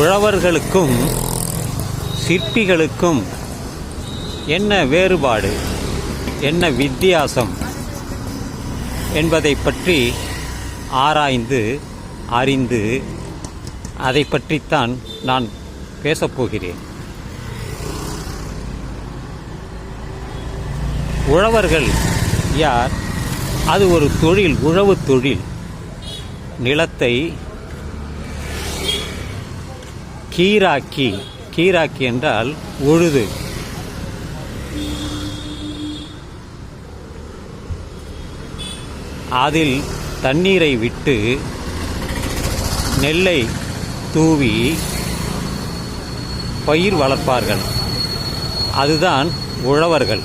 உழவர்களுக்கும் சிற்பிகளுக்கும் என்ன வேறுபாடு? என்ன வித்தியாசம்? என்பதை பற்றி ஆராய்ந்து அறிந்து அதை பற்றித்தான் நான் பேசப்போகிறேன் உழவர்கள் யார்? அது ஒரு தொழில் உழவு தொழில். நிலத்தை கீராக்கி. கீராக்கி என்றால் உழுது. அதில் தண்ணீரை விட்டு நெல்லை தூவி பயிர் வளர்ப்பார்கள். அதுதான் உழவர்கள்.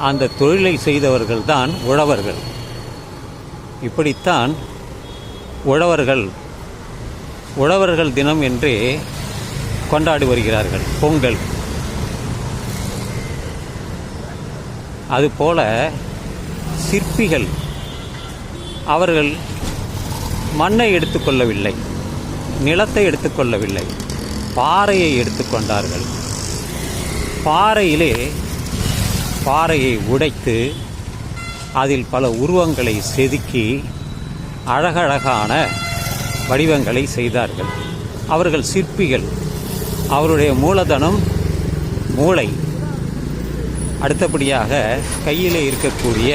அந்த தொழிலை செய்தவர்கள் தான் உழவர்கள். இப்படித்தான் உழவர்கள் உழவர்கள் தினம் என்றே கொண்டாடி வருகிறார்கள் பொங்கல். அதுபோல சிற்பிகள் அவர்கள் மண்ணை எடுத்துக்கொள்ளவில்லை நிலத்தை எடுத்துக்கொள்ளவில்லை பாறையை எடுத்துக்கொண்டார்கள் பாறையிலே பாறையை உடைத்து அதில் பல உருவங்களை செதுக்கி அழகழகான வடிவங்களை செய்தார்கள். அவர்கள் சிற்பிகள். அவருடைய மூலதனம் மூளை. அடுத்தபடியாக கையிலே இருக்கக்கூடிய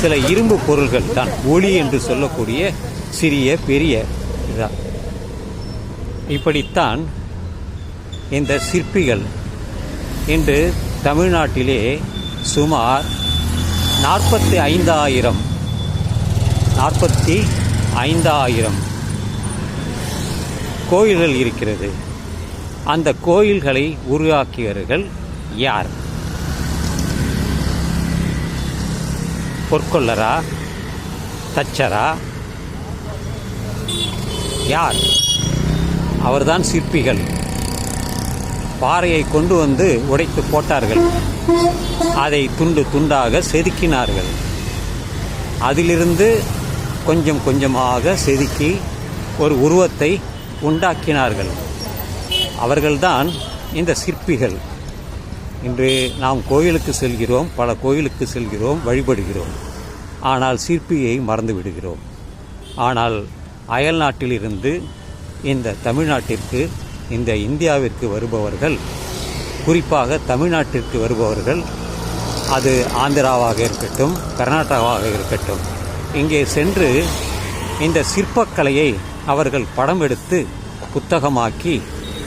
சில இரும்பு பொருள்கள் தான். ஒளி என்று சொல்லக்கூடிய சிறிய பெரிய இதான். இப்படித்தான் இந்த சிற்பிகள் இன்று தமிழ்நாட்டிலே சுமார் நாற்பத்தி ஐந்தாயிரம் நாற்பத்தி ஐந்தாயிரம் கோயில்கள் இருக்கிறது. அந்த கோயில்களை உருவாக்கியவர்கள் யார்? பொற்கொள்ளரா? தச்சரா? யார்? அவர்தான் சிற்பிகள். பாறையை கொண்டு வந்து உடைத்து போட்டார்கள். அதை துண்டு துண்டாக செதுக்கினார்கள். அதிலிருந்து கொஞ்சம் கொஞ்சமாக செதுக்கி ஒரு உருவத்தை உண்டாக்கினார்கள். அவர்கள்தான் இந்த சிற்பிகள். இன்று நாம் கோயிலுக்கு செல்கிறோம் பல கோயிலுக்கு செல்கிறோம் வழிபடுகிறோம். ஆனால் சிற்பியை மறந்து விடுகிறோம். ஆனால் அயல் நாட்டிலிருந்து இந்த தமிழ்நாட்டிற்கு இந்த இந்தியாவிற்கு வருபவர்கள் குறிப்பாக தமிழ்நாட்டிற்கு வருபவர்கள் அது ஆந்திராவாக இருக்கட்டும் கர்நாடகாவாக இருக்கட்டும் இங்கே சென்று இந்த சிற்பக்கலையை அவர்கள் படம் எடுத்து புத்தகமாக்கி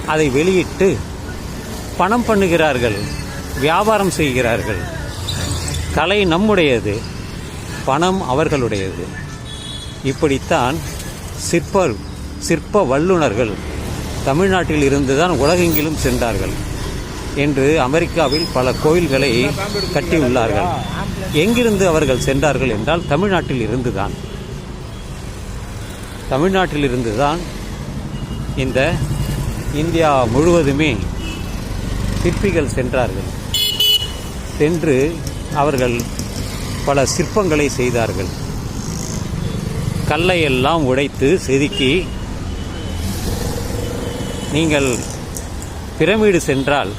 அதை வெளியிட்டு பணம் பண்ணுகிறார்கள் வியாபாரம் செய்கிறார்கள். கலை நம்முடையது பணம் அவர்களுடையது. இப்படித்தான் சிற்ப சிற்ப வல்லுநர்கள் தமிழ்நாட்டில் இருந்துதான் உலகெங்கிலும் சென்றார்கள் என்று அமெரிக்காவில் பல கோயில்களை கட்டியுள்ளார்கள். எங்கிருந்து அவர்கள் சென்றார்கள் என்றால் தமிழ்நாட்டில் இருந்துதான். தமிழ்நாட்டிலிருந்து தான் இந்த இந்தியா முழுவதுமே சிற்பிகள் சென்றார்கள். சென்று அவர்கள் பல சிற்பங்களை செய்தார்கள். கல்லை எல்லாம் உடைத்து செதுக்கி நீங்கள் பிரமிடு சென்றால்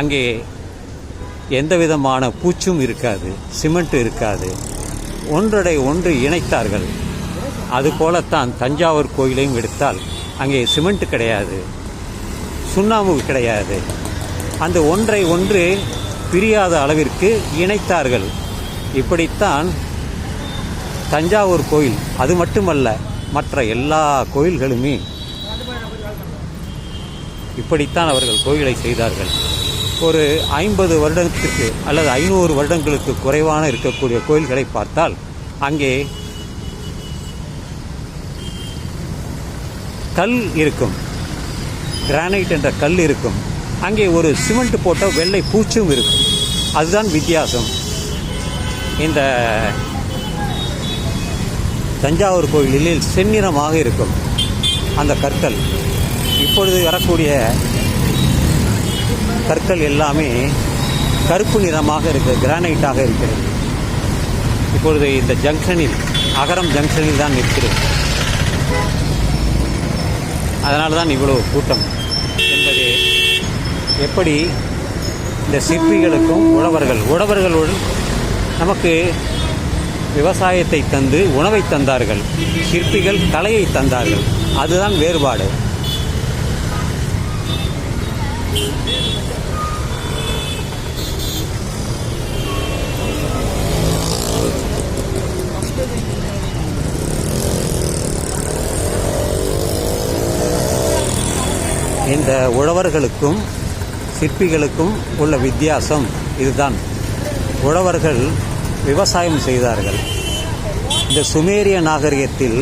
அங்கே எந்த விதமான பூச்சும் இருக்காது சிமெண்ட் இருக்காது. ஒன்றடை ஒன்று இணைத்தார்கள். அதுபோலத்தான் தஞ்சாவூர் கோயிலையும் எடுத்தால் அங்கே சிமெண்ட் கிடையாது சுண்ணாம்பு கிடையாது. அந்த ஒன்றை ஒன்று பிரியாத அளவிற்கு இணைத்தார்கள். இப்படித்தான் தஞ்சாவூர் கோயில் அது மட்டுமல்ல மற்ற எல்லா கோயில்களுமே இப்படித்தான் அவர்கள் கோயிலை செய்தார்கள். ஒரு ஐம்பது வருடத்திற்கு அல்லது ஐநூறு வருடங்களுக்கு குறைவான இருக்கக்கூடிய கோயில்களை பார்த்தால் அங்கே கல் இருக்கும். கிரானைட் என்ற கல் இருக்கும். அங்கே ஒரு சிமெண்ட் போட்ட வெள்ளை பூச்சும் இருக்கும். அதுதான் வித்தியாசம். இந்த தஞ்சாவூர் கோயிலில் செந்நிறமாக இருக்கும் அந்த கற்கள். இப்பொழுது வரக்கூடிய கற்கள் எல்லாமே கருப்பு நிறமாக இருக்கு கிரானைட்டாக இருக்கிறது. இப்பொழுது இந்த ஜங்ஷனில் அகரம் ஜங்ஷனில் தான் நிற்கிறது. அதனால தான் இவ்வளோ கூட்டம் என்பது எப்படி இந்த சிற்பிகளுக்கும் உழவர்கள் உழவர்களுடன் நமக்கு விவசாயத்தை தந்து உணவை தந்தார்கள் சிற்பிகள் கலையை தந்தார்கள் அதுதான் வேறுபாடு. இந்த உழவர்களுக்கும் சிற்பிகளுக்கும் உள்ள வித்தியாசம் இதுதான். உழவர்கள் விவசாயம் செய்தார்கள். இந்த சுமேரிய நாகரிகத்தில்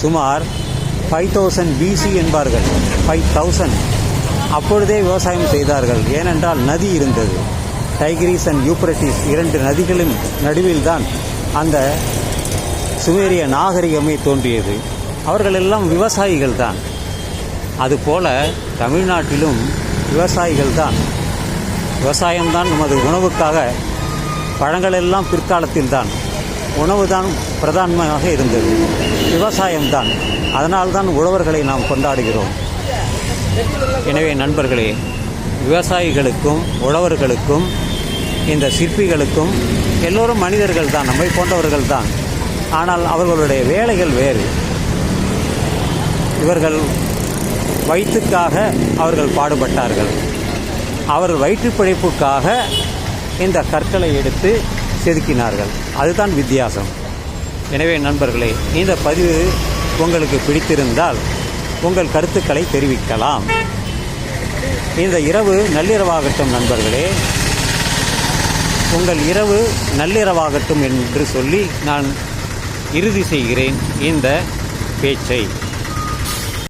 சுமார் ஃபைவ் தௌசண்ட் பிசி என்பார்கள். ஃபைவ் தௌசண்ட் அப்பொழுதே விவசாயம் செய்தார்கள். ஏனென்றால் நதி இருந்தது. டைகிரிஸ் அண்ட் யூப்ரட்டிஸ் இரண்டு நதிகளின் நடுவில்தான் அந்த சுமேரிய நாகரிகமே தோன்றியது. அவர்கள் எல்லாம் விவசாயிகள் தான் அதுபோல தமிழ்நாட்டிலும் விவசாயிகள் தான் விவசாயம்தான் நமது உணவுக்காக பழங்கள் எல்லாம் பிற்காலத்தில் தான் உணவு தான் பிரதானமாக இருந்தது. விவசாயம்தான். அதனால்தான் உழவர்களை நாம் கொண்டாடுகிறோம். எனவே நண்பர்களே விவசாயிகளுக்கும் உழவர்களுக்கும் இந்த சிற்பிகளுக்கும் எல்லோரும் மனிதர்கள் தான் நம்மை போன்றவர்கள் தான் ஆனால் அவர்களுடைய வேலைகள் வேறு. இவர்கள் வயிற்றுக்காக அவர்கள் பாடுபட்டார்கள். அவர்கள் வயிற்று பிழைப்புக்காக இந்த கற்களை எடுத்து செதுக்கினார்கள். அதுதான் வித்தியாசம். எனவே நண்பர்களே இந்த பதிவு உங்களுக்கு பிடித்திருந்தால் உங்கள் கருத்துக்களை தெரிவிக்கலாம். இந்த இரவு நள்ளிரவாகட்டும் நண்பர்களே. உங்கள் இரவு நள்ளிரவாகட்டும் என்று சொல்லி நான் இறுதி செய்கிறேன் இந்த பேச்சை.